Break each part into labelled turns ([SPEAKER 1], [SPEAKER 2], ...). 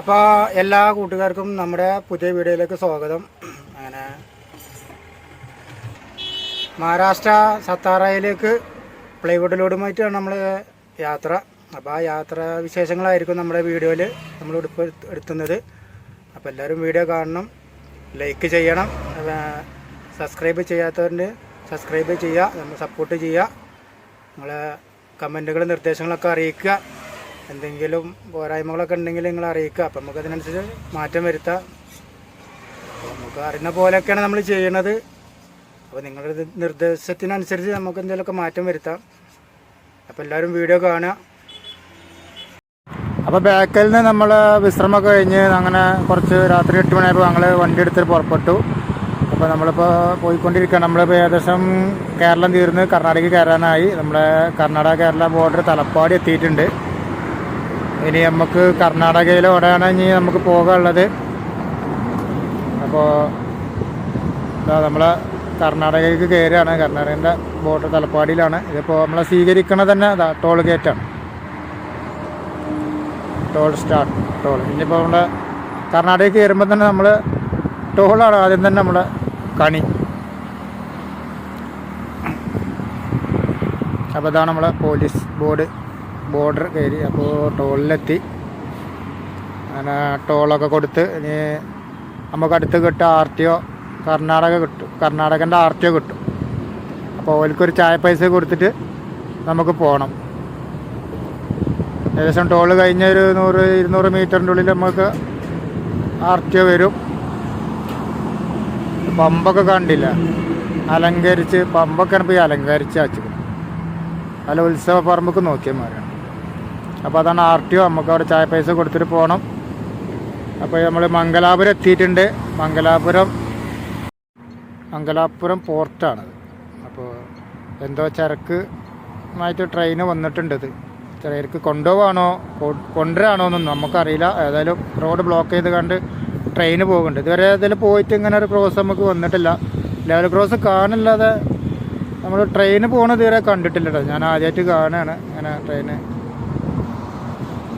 [SPEAKER 1] അപ്പോൾ എല്ലാ കൂട്ടുകാർക്കും നമ്മുടെ പുതിയ വീഡിയോയിലേക്ക് സ്വാഗതം. അങ്ങനെ. മഹാരാഷ്ട്ര സത്താറയിലേക്ക് പ്ലൈവുഡിലൂടുമായിട്ടാണ് നമ്മൾ യാത്ര. അപ്പോൾ ആ യാത്ര വിശേഷങ്ങളായിരിക്കും നമ്മുടെ വീഡിയോയിൽ നമ്മൾ എടുപ്പ് എടുത്തുന്നത്. അപ്പോൾ എല്ലാവരും വീഡിയോ കാണണം ലൈക്ക് ചെയ്യണം സബ്സ്ക്രൈബ് ചെയ്യാത്തവരുണ്ട് സബ്സ്ക്രൈബ് ചെയ്യുക നമ്മൾ സപ്പോർട്ട് ചെയ്യുക നിങ്ങളെ കമന്റുകളും നിർദ്ദേശങ്ങളൊക്കെ അറിയിക്കുക. എന്തെങ്കിലും പോരായ്മകളൊക്കെ ഉണ്ടെങ്കിൽ നിങ്ങൾ അറിയിക്കുക. അപ്പം നമുക്ക് അതിനനുസരിച്ച് മാറ്റം വരുത്താം. നമുക്ക് അറിയുന്ന പോലെയൊക്കെയാണ് നമ്മൾ ചെയ്യണത്. അപ്പോൾ നിങ്ങളുടെ നിർദ്ദേശത്തിനനുസരിച്ച് നമുക്ക് എന്തെങ്കിലുമൊക്കെ മാറ്റം വരുത്താം. അപ്പോൾ എല്ലാവരും വീഡിയോ കാണുക. അപ്പോൾ ബാക്കിൽ നിന്ന് നമ്മൾ വിശ്രമമൊക്കെ കഴിഞ്ഞ് അങ്ങനെ കുറച്ച് രാത്രി എട്ട് മണിയായപ്പോൾ ഞങ്ങൾ വണ്ടി എടുത്തിട്ട് പുറപ്പെട്ടു. അപ്പോൾ നമ്മളിപ്പോൾ പോയിക്കൊണ്ടിരിക്കുകയാണ്. നമ്മളിപ്പോൾ ഏകദേശം കേരളം തീർന്ന് കർണാടക കയറാനായി. നമ്മുടെ കർണാടക കേരള ബോർഡർ തലപ്പാടി എത്തിയിട്ടുണ്ട്. ഇനി നമുക്ക് കർണാടകയിൽ എവിടെയാണ് ഇനി നമുക്ക് പോകാനുള്ളത്. അപ്പോൾ ഇതാ നമ്മളെ കർണാടകയ്ക്ക് കയറുകയാണ്. കർണാടകന്റെ ബോർഡർ തലപ്പാടിയിലാണ്. ഇതിപ്പോൾ നമ്മളെ സ്വീകരിക്കണത് തന്നെ അതാ ടോൾ ഗേറ്റാണ് ടോൾ സ്റ്റാർട്ട് ടോൾ ഇനിയിപ്പോൾ നമ്മുടെ കർണാടകയ്ക്ക് കയറുമ്പോൾ തന്നെ നമ്മൾ ടോളാണ് ആദ്യം തന്നെ നമ്മുടെ കണി. അപ്പോൾ ഇതാണ് നമ്മളെ പോലീസ് ബോർഡ് ബോർഡർ കയറി അപ്പോൾ ടോളിലെത്തി. അങ്ങനെ ടോളൊക്കെ കൊടുത്ത് ഇനി നമുക്ക് അടുത്ത് കിട്ടുക ആർ ടി ഒ കർണാടക കിട്ടും. കർണാടകന്റെ ആർ ടി ഒ കിട്ടും. അപ്പോൾ ഓൽക്കൊരു ചായ പൈസ കൊടുത്തിട്ട് നമുക്ക് പോകണം. ഏകദേശം ടോൾ കഴിഞ്ഞ ഒരു നൂറ് ഇരുന്നൂറ് മീറ്ററിന്റെ ഉള്ളിൽ നമുക്ക് ആർ ടി ഒ വരും. പമ്പൊക്കെ കണ്ടില്ല. അലങ്കരിച്ച് പമ്പൊക്കെ പോയി അലങ്കരിച്ച് വെച്ചു അല്ല ഉത്സവ പറമ്പൊക്കെ നോക്കിയാൽ മതിയാണ് അപ്പോൾ അതാണ് ആർ ടി ഒ. നമുക്ക് അവിടെ ചായ പൈസ കൊടുത്തിട്ട് പോകണം അപ്പോൾ നമ്മൾ മംഗലാപുരം എത്തിയിട്ടുണ്ട്. മംഗലാപുരം മംഗലാപുരം പോർട്ടാണത് അപ്പോൾ എന്തോ ചരക്ക് ആയിട്ട് ട്രെയിന് വന്നിട്ടുണ്ടത് ചിലർക്ക് കൊണ്ടുപോവാണോ കൊണ്ടുവരാണോ എന്നൊന്നും നമുക്കറിയില്ല. ഏതായാലും റോഡ് ബ്ലോക്ക് ചെയ്ത് കണ്ട് ട്രെയിന് പോകുന്നുണ്ട്. ഇതുവരെ അതിൽ പോയിട്ട് ഇങ്ങനെ ഒരു ക്രോസ് നമുക്ക് വന്നിട്ടില്ല. ലെവൽ ക്രോസ് കാണില്ലാതെ നമ്മൾ ട്രെയിന് പോകണത് ഇതുവരെ കണ്ടിട്ടില്ല കേട്ടോ ഞാൻ ആദ്യമായിട്ട് കാണുകയാണ്. ഇങ്ങനെ ട്രെയിന്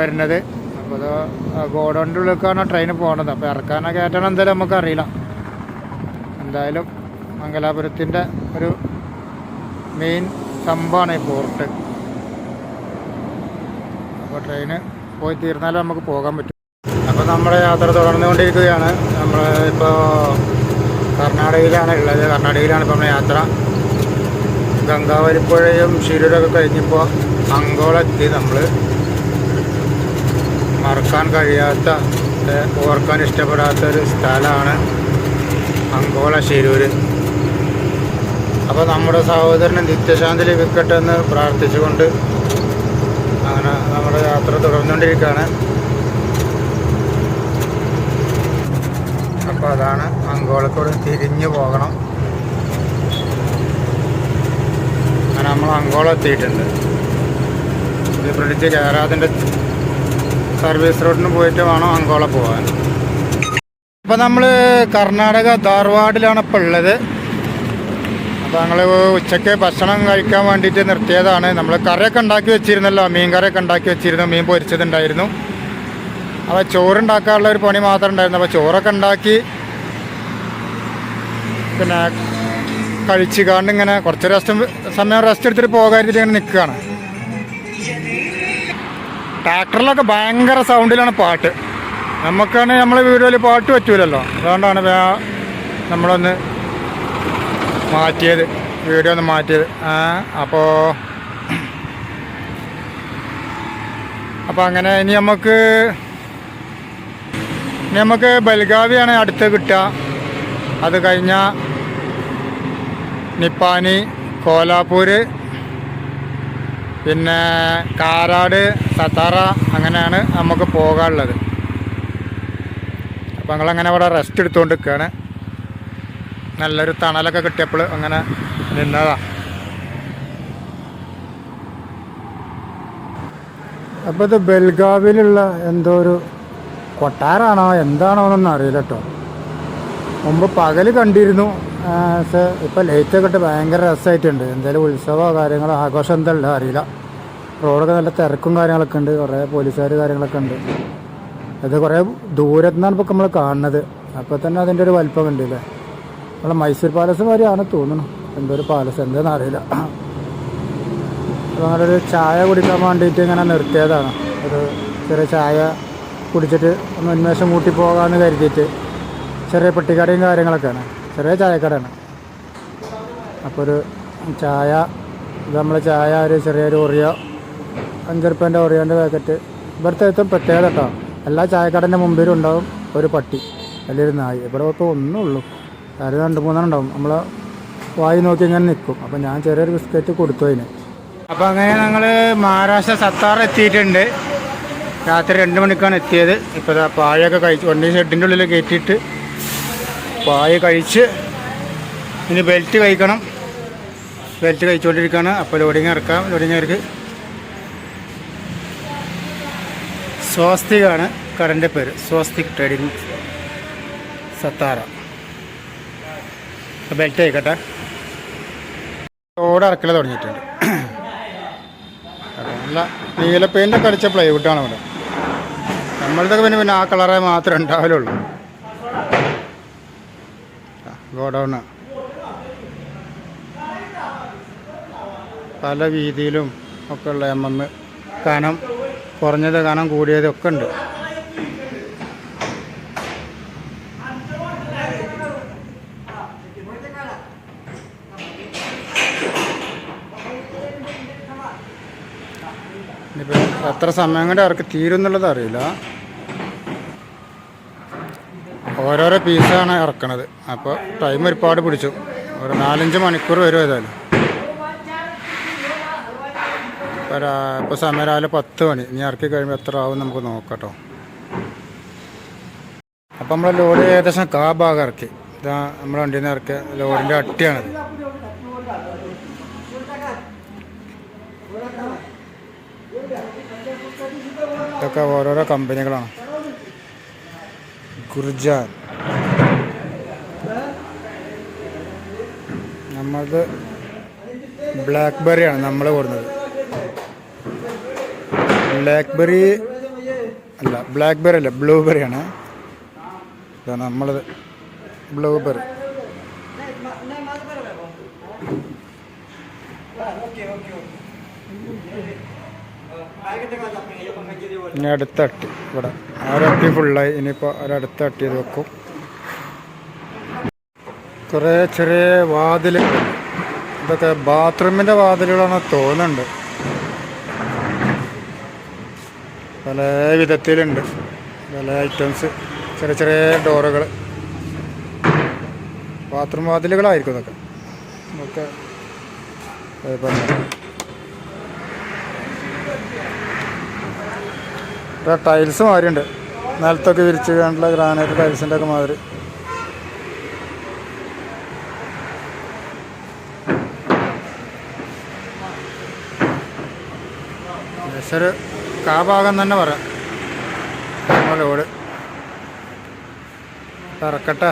[SPEAKER 1] വരുന്നത്. അപ്പോൾ അത് ഗോഡൗണിന്റെ ഉള്ളിലേക്കാണ് ട്രെയിൻ പോകുന്നത് അപ്പോൾ ഇറക്കാനോ കയറ്റണം എന്തായാലും നമുക്കറിയില്ല എന്തായാലും മംഗലാപുരത്തിന്റെ ഒരു മെയിൻ സംഭവമാണ് ഈ പോർട്ട് അപ്പോൾ ട്രെയിന് പോയി തീർന്നാലും നമുക്ക് പോകാൻ പറ്റും. അപ്പോൾ നമ്മുടെ യാത്ര തുടർന്നുകൊണ്ടിരിക്കുകയാണ്. നമ്മൾ ഇപ്പോൾ കർണാടകയിലാണ് ഉള്ളത്. കർണാടകയിലാണ് ഇപ്പോൾ നമ്മുടെ യാത്ര. ഗംഗാവരിപ്പുഴയും ശിരൂരൊക്കെ കഴിഞ്ഞപ്പോൾ അങ്കോളെത്തി നമ്മൾ മറക്കാൻ കഴിയാത്ത ഓർക്കാൻ ഇഷ്ടപ്പെടാത്ത ഒരു സ്ഥലമാണ് അങ്കോള ശിരൂര്. അപ്പോൾ നമ്മുടെ സഹോദരന് നിത്യശാന്തി ലഭിക്കട്ടെ എന്ന് പ്രാർത്ഥിച്ചുകൊണ്ട് അങ്ങനെ നമ്മുടെ യാത്ര തുടർന്നുകൊണ്ടിരിക്കുകയാണ്. അപ്പോൾ അതാണ് അങ്കോളത്തോട് തിരിഞ്ഞു പോകണം. അങ്ങനെ നമ്മൾ അങ്കോളം എത്തിയിട്ടുണ്ട്. ഇത് ബ്രിഡ്ജ് കയറാതിന്റെ സർവീസ് റോഡിന് പോയിട്ട് വേണം അങ്കോള പോകാൻ അപ്പോൾ നമ്മൾ കർണാടക ധാർവാഡിലാണ് ഇപ്പോൾ ഉള്ളത്. അപ്പോൾ ഞങ്ങൾ ഉച്ചയ്ക്ക് ഭക്ഷണം കഴിക്കാൻ വേണ്ടിയിട്ട് നിർത്തിയതാണ്. നമ്മൾ കറിയൊക്കെ ഉണ്ടാക്കി വെച്ചിരുന്നല്ലോ. മീൻ കറിയൊക്കെ ഉണ്ടാക്കി വെച്ചിരുന്നു. മീൻ പൊരിച്ചതുണ്ടായിരുന്നു. അപ്പോൾ ചോറുണ്ടാക്കാനുള്ള ഒരു പണി മാത്രമേ ഉണ്ടായിരുന്നു. അപ്പോൾ ചോറൊക്കെ ഉണ്ടാക്കി പിന്നെ കഴിച്ച് കാണ്ട് ഇങ്ങനെ കുറച്ച് റെസ്റ്റ് സമയം റെസ്റ്റ് എടുത്തിട്ട് ഇങ്ങനെ നിൽക്കുകയാണ്. ട്രാക്ടറിലൊക്കെ ഭയങ്കര സൗണ്ടിലാണ് പാട്ട്. നമുക്കാണ് നമ്മളെ വീഡിയോയിൽ പാട്ട് പറ്റൂലല്ലോ. അതുകൊണ്ടാണ് നമ്മളൊന്ന് മാറ്റിയത്. വീഡിയോ ഒന്ന് മാറ്റിയത്. അപ്പോൾ അപ്പോൾ അങ്ങനെ ഇനി നമുക്ക് ഇനി നമുക്ക് ബൽഗാവിയാണ് അടുത്ത് കിട്ടുക. അത് കഴിഞ്ഞാൽ നിപ്പാനി കോലാപ്പൂർ പിന്നെ കാരാട് സത്താറ അങ്ങനെയാണ് നമുക്ക് പോകാനുള്ളത്. അപ്പോൾ ഞങ്ങളങ്ങനെ ഇവിടെ റെസ്റ്റ് എടുത്തുകൊണ്ട് നിൽക്കുകയാണ് നല്ലൊരു തണലൊക്കെ കിട്ടിയപ്പോൾ അങ്ങനെ നിന്നതാണ് അപ്പോൾ ഇത് ബൽഗാവിലുള്ള എന്തോ ഒരു കൊട്ടാരാണോ എന്താണോ എന്നൊന്നും അറിയില്ല കേട്ടോ മുമ്പ് പകൽ കണ്ടിരുന്നു. പക്ഷേ ഇപ്പോൾ ലൈറ്റൊക്കെ ഇട്ട് ഭയങ്കര രസമായിട്ടുണ്ട് എന്തെങ്കിലും ഉത്സവമോ കാര്യങ്ങളോ ആഘോഷം എന്താ അറിയില്ല. റോഡൊക്കെ നല്ല തിരക്കും കാര്യങ്ങളൊക്കെ ഉണ്ട്. കുറേ പോലീസുകാർ കാര്യങ്ങളൊക്കെ ഉണ്ട്. അത് കുറേ ദൂരത്തു നിന്നാണ് ഇപ്പോൾ നമ്മൾ കാണുന്നത്. അപ്പോൾ തന്നെ അതിന്റെ ഒരു വലിപ്പം അല്ലേ നമ്മളെ മൈസൂർ പാലസ് വരെയാണ് തോന്നുന്നു. എന്തോ ഒരു പാലസ് എന്താണെന്ന് അറിയില്ല. അപ്പോൾ ഞങ്ങളൊരു ചായ കുടിക്കാൻ വേണ്ടിയിട്ട് ഇങ്ങനെ നിർത്തിയതാണ്. ഒരു ചെറിയ ചായ കുടിച്ചിട്ട് ഒന്ന് ഉന്മേഷം കൂട്ടി പോകാമെന്ന് കരുതിയിട്ട് ചെറിയ പെട്ടിക്കടയും കാര്യങ്ങളൊക്കെയാണ്. ചെറിയ ചായക്കടയാണ്. അപ്പോൾ ഒരു ചായ ഇത് നമ്മൾ ചായ ഒരു ചെറിയൊരു ഒറിയോ അഞ്ച് റുപ്യേന്റെ ഒറിയോന്റെ പാക്കറ്റ്. ഇവിടുത്തെ ഏറ്റവും പ്രത്യേകത കേട്ടോ എല്ലാ ചായക്കടന്റെ മുമ്പിലും ഉണ്ടാവും ഒരു പട്ടി അല്ലെങ്കിൽ നായി. ഇവിടെ ഇപ്പോൾ ഒന്നേ ഉള്ളൂ അത് രണ്ട് മൂന്നെണ്ണം ഉണ്ടാവും നമ്മൾ വായി നോക്കി ഇങ്ങനെ നിൽക്കും. അപ്പോൾ ഞാൻ ചെറിയൊരു ബിസ്ക്കറ്റ് കൊടുത്തു അതിന്. അപ്പോൾ അങ്ങനെ ഞങ്ങൾ മഹാരാഷ്ട്ര സത്താർ എത്തിയിട്ടുണ്ട്. രാത്രി രണ്ട് മണിക്കാണ് എത്തിയത്. ഇപ്പോൾ പായൊക്കെ കഴിച്ച് വണ്ടി ഷെഡിന്റെ ഉള്ളിൽ കയറ്റിയിട്ട് പായ കഴിച്ച് ഇനി ബെൽറ്റ് കഴിക്കണം. ബെൽറ്റ് കഴിച്ചുകൊണ്ടിരിക്കുകയാണ് അപ്പോൾ ലോഡിങ് ഇറക്കാം. ലോഡിങ്ങർക്ക് സ്വാസ്തികാണ് കടന്റെ പേര്. സ്വാസ്തിക് ട്രേഡിംഗ് സത്താറ ബെൽറ്റ് ആയിക്കട്ടെ. ഓട് ഇറക്കൽ തുടങ്ങിയിട്ടുണ്ട്. നല്ല നീല പെയിന്റൊക്കെ അടിച്ച പ്ലൈവുഡാണ് ഇവിടെ. നമ്മളുടെ പിന്നെ പിന്നെ ആ കളറേ മാത്രമേ ഉണ്ടാവലുള്ളൂ. ഗോഡൗണ് പല വീതിയിലും ഒക്കെയുള്ള എം എം കനം കുറഞ്ഞത് കനം കൂടിയതൊക്കെ ഉണ്ട്. എത്ര സമയം കൊണ്ട് അവർക്ക് തീരുന്നുള്ളത് അറിയില്ല. ഓരോരോ പീസാണ് ഇറക്കണത്. അപ്പോൾ ടൈം ഒരുപാട് പിടിച്ചു. ഒരു നാലഞ്ച് മണിക്കൂർ വരും ഏതായാലും. ഇപ്പോൾ രാ- ഇപ്പോൾ സമയം രാവിലെ പത്ത് മണി. ഇനി ഇറക്കി കഴിയുമ്പോൾ എത്ര ആവും നമുക്ക് നോക്കട്ടോ. അപ്പം നമ്മൾ ലോഡ് ഏകദേശം കാ ഭാഗം ഇറക്കി. ഇതാ നമ്മുടെ വണ്ടിയിൽ നിന്ന് ഇറക്കിയ ലോഡിന്റെ അട്ടിയാണത്. ഇതൊക്കെ ഓരോരോ കമ്പനികളാണ്. ഗുർജാൻ. നമ്മളത് ബ്ലാക്ക്ബെറിയാണ് നമ്മൾ കൊടുക്കുന്നത് ബ്ലാക്ക്ബെറി അല്ല ബ്ലാക്ക്ബെറി അല്ല ബ്ലൂബെറി ആണ്. നമ്മളത്. ബ്ലൂബെറി ഇനി അടുത്ത അട്ടി ഇവിടെ. ഒരട്ടി ഫുള്ളായി ഇനിയിപ്പോൾ ഒരടുത്ത അട്ടി ഇത് വെക്കും. കുറേ ചെറിയ വാതിലുകൾ ഇതൊക്കെ ബാത്റൂമിന്റെ വാതിലുകളാണ് തോന്നുന്നുണ്ട്. പല വിധത്തിലുണ്ട്. പല ഐറ്റംസ് ചെറിയ ചെറിയ ഡോറുകൾ ബാത്റൂം വാതിലുകളായിരിക്കും ഇതൊക്കെ. ഒക്കെ ഇവിടെ ടൈൽസ് മാറിയുണ്ട് നിലത്തൊക്കെ വിരിച്ച് കണ്ടുള്ള ഗ്രാനൈറ്റ് ടൈൽസിന്റെ ഒക്കെ മാതിരി. ഏകദേശം ഒരു കാ ഭാഗം തന്നെ പറയാം. നമ്മളെ ലോഡ്. ഇറക്കട്ടെ.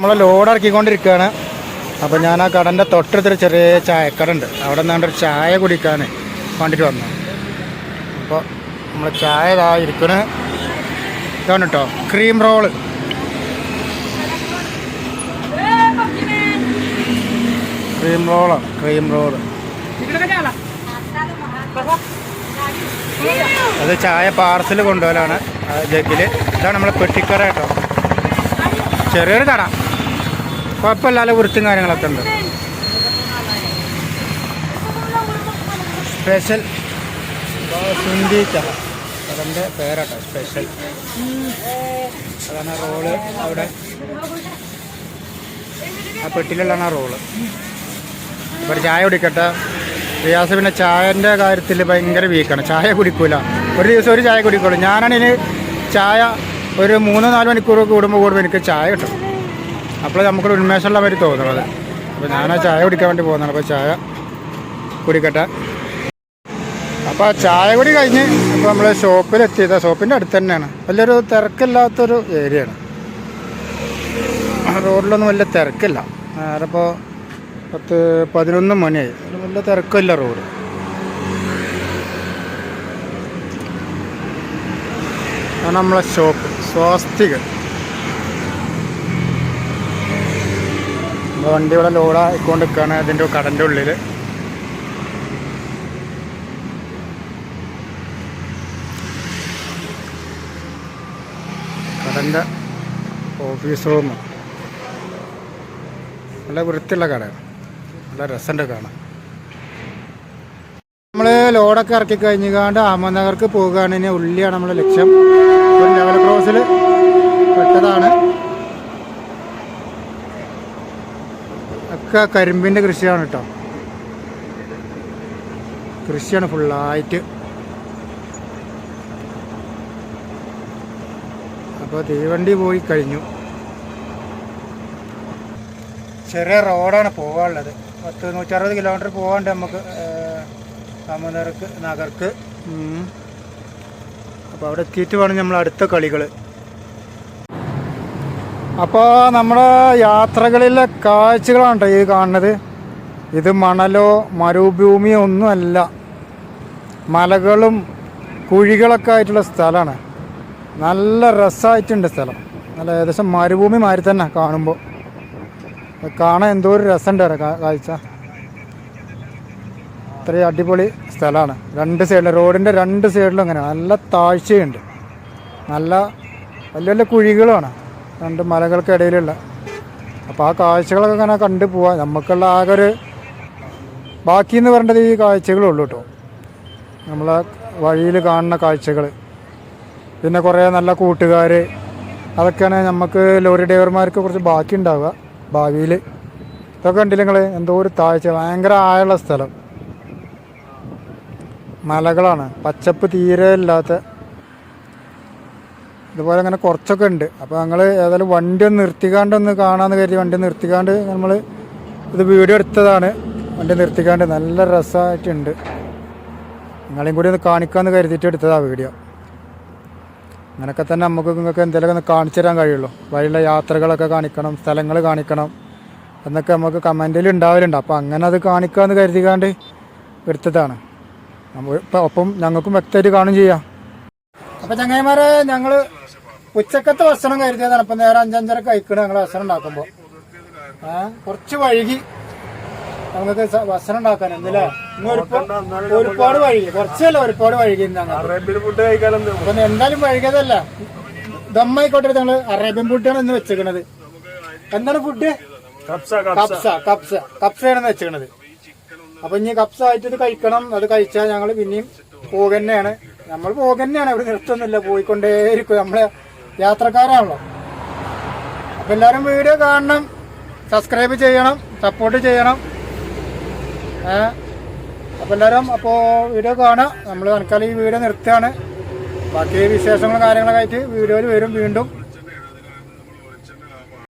[SPEAKER 1] നമ്മളെ ലോഡ് ഇറക്കിക്കൊണ്ടിരിക്കുകയാണ്. അപ്പോൾ ഞാൻ ആ കടന്റെ തൊട്ടടുത്തൊരു ചെറിയ ചായക്കട ഉണ്ട്. അവിടെ നിന്നാണ്ട് ഒരു ചായ കുടിക്കാൻ വേണ്ടിയിട്ട് വന്നു. അപ്പോൾ നമ്മൾ ചായ ഇതാ ഇരിക്കണ്. ഇതാണ് കേട്ടോ ക്രീം റോൾ ക്രീം റോളാണ് ക്രീം റോൾ അത് ചായ പാർസൽ കൊണ്ടുപോകലാണ് ജഗ്ഗിൽ ഇതാണ് നമ്മളെ പെട്ടിക്കറ കേട്ടോ. ചെറിയൊരു കട. കുഴപ്പമില്ലാതെ വൃത്തിയും കാര്യങ്ങളൊക്കെ ഉണ്ട്. സ്പെഷ്യൽ സുന്ദി ചായ അതിന്റെ പേരാട്ടോ സ്പെഷ്യൽ. അതാണ് റോൾ അവിടെ. ആ പെട്ടിയിലുള്ളതാണ് റോൾ. അപ്പോൾ ചായ കുടിക്കട്ടെ. റിയാസ് പിന്നെ ചായന്റെ കാര്യത്തിൽ ഭയങ്കര വീക്കാണ്. ചായ കുടിക്കൂല. ഒരു ദിവസം ഒരു ചായ കുടിക്കുള്ളൂ. ഞാനാണെങ്കിൽ ചായ ഒരു മൂന്ന് നാല് മണിക്കൂർ കൂടുമ്പോൾ കൂടുമ്പോൾ എനിക്ക് ചായ കിട്ടും. അപ്പോൾ നമുക്കൊരു ഉന്മേഷമുള്ള മാതിരി തോന്നുന്നത്. അപ്പോൾ ഞാൻ ആ ചായ കുടിക്കാൻ വേണ്ടി പോകുന്നതാണ്. അപ്പോൾ ചായ കുടിക്കട്ടെ. അപ്പോൾ ചായ കുടി കഴിഞ്ഞ് അപ്പോൾ നമ്മൾ ഷോപ്പിലെത്തിയത്. ഷോപ്പിന്റെ അടുത്ത് തന്നെയാണ്. വലിയൊരു തിരക്കില്ലാത്തൊരു ഏരിയയാണ്. റോഡിലൊന്നും വലിയ തിരക്കില്ല. വേറെ ഇപ്പോൾ പത്ത് പതിനൊന്ന് മണിയായി. ഒരു തിരക്കല്ല റോഡ്. നമ്മളെ ഷോപ്പ് സ്വാസ്തിക. വണ്ടി ഇവിടെ ലോഡായിക്കൊണ്ട് നിൽക്കുകയാണ് അതിന്റെ കടന്റെ ഉള്ളിൽ കടന്റെ ഓഫീസ് റൂം നല്ല വൃത്തിയുള്ള കടയാണ്. നല്ല രസമുണ്ട് കാണാൻ. നമ്മൾ ലോഡൊക്കെ ഇറക്കി കഴിഞ്ഞാണ്ട് അഹമ്മദ്നഗർക്ക് പോകുകയാണെങ്കിൽ ഉള്ളിയാണ് നമ്മുടെ ലക്ഷ്യം. ഒരു ലെവൽ ക്രോസിൽ പെട്ടതാണ്. ഒക്കെ കരിമ്പിന്റെ കൃഷിയാണ് കേട്ടോ. കൃഷിയാണ് ഫുള്ളായിട്ട് അപ്പോൾ തീവണ്ടി പോയി കഴിഞ്ഞു. ചെറിയ റോഡാണ് പോകാനുള്ളത്. പത്ത് നൂറ്ററുപത് കിലോമീറ്റർ പോകാണ്ട് നമുക്ക് അഹമ്മദർക്ക് നഗർക്ക്. അപ്പോൾ അവിടെ എത്തിയിട്ട് വേണം നമ്മൾ അടുത്ത കളികൾ അപ്പോൾ നമ്മുടെ യാത്രകളിലെ കാഴ്ചകളാണ് ട്ടോ ഈ കാണുന്നത്. ഇത് മണലോ മരുഭൂമിയോ ഒന്നുമല്ല. മലകളും കുഴികളൊക്കെ ആയിട്ടുള്ള സ്ഥലമാണ്. നല്ല രസമായിട്ടുണ്ട് സ്ഥലം. നല്ല ഏകദേശം മരുഭൂമി മാതിരി തന്നെ കാണുമ്പോൾ കാണാൻ എന്തോ ഒരു രസമുണ്ട് കാഴ്ച. അത്രയും അടിപൊളി സ്ഥലമാണ്. രണ്ട് സൈഡിൽ റോഡിന്റെ രണ്ട് സൈഡിലും അങ്ങനെ നല്ല താഴ്ചയുണ്ട്. നല്ല വലിയ വലിയ കുഴികളാണ് രണ്ട് മലകൾക്കിടയിലുള്ള അപ്പോൾ ആ കാഴ്ചകളൊക്കെ അങ്ങനെ കണ്ടു പോവാം. നമുക്കുള്ള ആകെ ഒരു ബാക്കി എന്ന് പറയേണ്ടത് ഈ കാഴ്ചകളേ ഉള്ളൂ കേട്ടോ നമ്മളെ വഴിയിൽ കാണുന്ന കാഴ്ചകൾ പിന്നെ കുറേ നല്ല കൂട്ടുകാർ അതൊക്കെയാണ് നമുക്ക് ലോറി ഡ്രൈവർമാർക്ക് കുറച്ച് ബാക്കി ഉണ്ടാവുക ഭാവിയിൽ ഇതൊക്കെ കണ്ടില്ല നിങ്ങൾ എന്തോ ഒരു താഴ്ച. ഭയങ്കര ആയുള്ള സ്ഥലം. മലകളാണ്. പച്ചപ്പ് തീരെ ഇല്ലാത്ത ഇതുപോലെ അങ്ങനെ കുറച്ചൊക്കെ ഉണ്ട്. അപ്പോൾ ഞങ്ങൾ ഏതായാലും വണ്ടി ഒന്ന് നിർത്തിക്കാണ്ട് ഒന്ന് കാണാമെന്ന് കരുതി വണ്ടി നിർത്തിക്കാണ്ട് നമ്മൾ ഇത് വീഡിയോ എടുത്തതാണ്. വണ്ടി നിർത്തിക്കാണ്ട് നല്ല രസമായിട്ടുണ്ട് നിങ്ങളെയും കൂടി ഒന്ന് കാണിക്കാമെന്ന് കരുതിയിട്ട് എടുത്തതാണ് വീഡിയോ. അങ്ങനെയൊക്കെ തന്നെ നമുക്ക് നിങ്ങൾക്ക് എന്തെങ്കിലുമൊക്കെ ഒന്ന് കാണിച്ചു തരാൻ കഴിയുള്ളൂ. വഴിയുള്ള യാത്രകളൊക്കെ കാണിക്കണം സ്ഥലങ്ങൾ കാണിക്കണം എന്നൊക്കെ നമുക്ക് കമന്റിൽ ഉണ്ടാവലുണ്ട്. അപ്പോൾ അങ്ങനെ അത് കാണിക്കാമെന്ന് കരുതിക്കാണ്ട് എടുത്തതാണ്. നമ്മൾ ഇപ്പം ഒപ്പം ഞങ്ങൾക്കും വ്യക്തമായിട്ട് കാണും ചെയ്യാം. അപ്പം ചങ്ങായിമാരെ ഞങ്ങൾ ഉച്ചക്കത്തെ ഭക്ഷണം കരുതിയതാണ്. അപ്പം നേരെ അഞ്ചഞ്ചര കഴിക്കണം ഞങ്ങൾ ഭക്ഷണം ഉണ്ടാക്കുമ്പോൾ ആ കുറച്ച് വഴുകി നമുക്ക് സ- ഭക്ഷണം ഉണ്ടാക്കാൻ എന്തല്ലേ ഒരുപാട് വഴുകി. കുറച്ചല്ല ഒരുപാട് വഴുകി അപ്പൊ എന്തായാലും വഴുകിയതല്ല. ദമ്മായിക്കോട്ടെ ഞങ്ങൾ അറേബ്യൻ ഫുഡാണ് ഇന്ന് വെച്ചേക്കണത് എന്താണ് ഫുഡ്
[SPEAKER 2] കപ്സ കപ്സ
[SPEAKER 1] കപ്സ കപ്സയാണ് വെച്ചേക്കണത് അപ്പൊ ഇനി കപ്സ ആയിട്ട് കഴിക്കണം. അത് കഴിച്ചാൽ ഞങ്ങൾ പിന്നെയും പോകന്നെയാണ്. നമ്മൾ പോകന്നെയാണ്. ഇവിടെ നിർത്തുന്നില്ല പോയിക്കൊണ്ടേയിരിക്കും. നമ്മളെ യാത്രക്കാരാണല്ലോ. അപ്പൊ എല്ലാരും വീഡിയോ കാണണം. സബ്സ്ക്രൈബ് ചെയ്യണം. സപ്പോർട്ട് ചെയ്യണം. ഏഹ് അപ്പൊ എല്ലാവരും അപ്പോൾ വീഡിയോ കാണാം നമ്മൾ തൽക്കാലം ഈ വീഡിയോ നിർത്തുകയാണ്. ബാക്കി വിശേഷങ്ങളും കാര്യങ്ങളൊക്കെ ആയിട്ട് വീഡിയോയിൽ വരും വീണ്ടും.